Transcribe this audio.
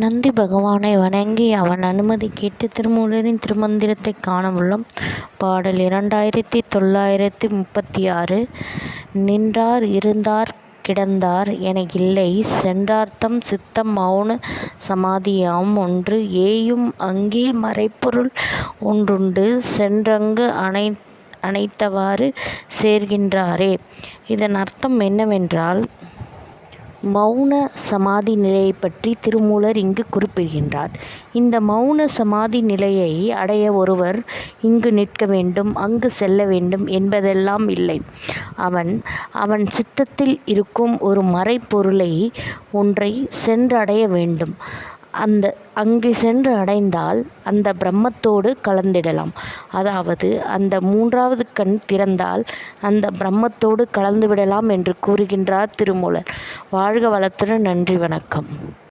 நந்தி பகவானை வணங்கி அவன் அனுமதி கேட்டு திருமூலரின் திருமந்திரத்தை காண உள்ளோம். பாடல் இரண்டாயிரத்தி தொள்ளாயிரத்தி முப்பத்தி ஆறு. நின்றார் இருந்தார் கிடந்தார் என இல்லை சென்றார்த்தம் சித்தம் மௌன சமாதியாம் ஒன்று ஏயும் அங்கே மறைப்பொருள் ஒன்றுண்டு சென்றங்கு அணைந்தவாறு சேர்கின்றாரே. இதன் அர்த்தம் என்னவென்றால் மௌன சமாதி நிலையைப் பற்றி திருமூலர் இங்கு குறிப்பிடுகின்றார். இந்த மௌன சமாதி நிலையை அடைய ஒருவர் இங்கு நிற்க வேண்டும் அங்கு செல்ல வேண்டும் என்பதெல்லாம் இல்லை. அவன் அவன் சித்தத்தில் இருக்கும் ஒரு மறைப்பொருளை ஒன்றை சென்றடைய வேண்டும். அந்த அங்கு சென்று அடைந்தால் அந்த பிரம்மத்தோடு கலந்திடலாம். அதாவது அந்த மூன்றாவது கண் திறந்தால் அந்த பிரம்மத்தோடு கலந்துவிடலாம் என்று கூறுகின்றார் திருமூலர். வாழ்க வளத்துடன் நன்றி வணக்கம்.